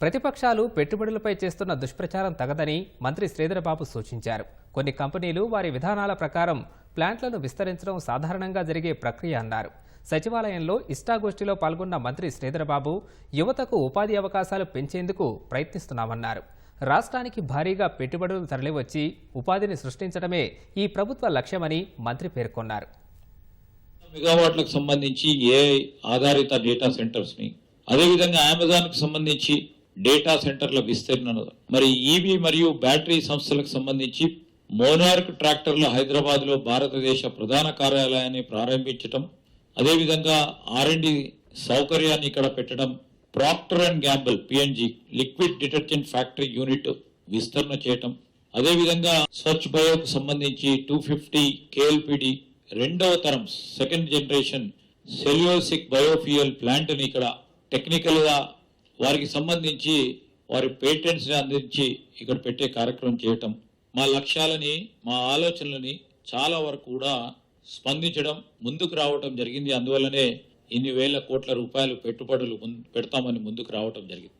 ప్రతిపక్షాలు పెట్టుబడులపై చేస్తున్న దుష్ప్రచారం తగదని మంత్రి శ్రీధరబాబు సూచించారు. కొన్ని కంపెనీలు వారి విధానాల ప్రకారం ప్లాంట్లను విస్తరించడం సాధారణంగా జరిగే ప్రక్రియ అన్నారు. సచివాలయంలో ఇష్టాగోష్ఠిలో పాల్గొన్న మంత్రి శ్రీధరబాబు యువతకు ఉపాధి అవకాశాలు పెంచేందుకు ప్రయత్నిస్తున్నామన్నారు. రాష్ట్రానికి భారీగా పెట్టుబడులు తరలివచ్చి ఉపాధిని సృష్టించడమే ఈ ప్రభుత్వ లక్ష్యమని మంత్రి పేర్కొన్నారు. మెగావాట్లకు సంబంధించి ఏ ఆధారిత డేటా సెంటర్స్ని అదేవిధంగా అమెజాన్కు సంబంధించి డేటా సెంటర్ల విస్తరణ మరి ఈవీ మరియు బ్యాటరీ సంస్థలకు సంబంధించి మోనార్క్ ట్రాక్టర్లు హైదరాబాద్లో భారతదేశ ప్రధాన కార్యాలయాన్ని ప్రారంభించటం అదేవిధంగా ఆర్ అండ్ సౌకర్యాన్ని ఇక్కడ పెట్టడం Procter and Gamble P N G liquid detergent factory unit విస్తరణ చేయటం అదేవిధంగా స్వచ్ఛ బయోకు సంబంధించి టూ ఫిఫ్టీ కేఎల్పిడి రెండవ తరం సెకండ్ జనరేషన్ సెల్యూసిక్ బయోఫ్యూయల్ ప్లాంట్ని ఇక్కడ టెక్నికల్గా వారికి సంబంధించి వారి పేటెంట్స్ని అందించి ఇక్కడ పెట్టే కార్యక్రమం చేయటం మా లక్ష్యాలని మా ఆలోచనలని చాలా వరకు కూడా స్పందించడం ముందుకు రావటం జరిగింది. అందువల్లనే ఇన్ని వేల కోట్ల రూపాయలు పెట్టుబడులు ముం- పెడతామని ముందుకు రావటం జరిగింది.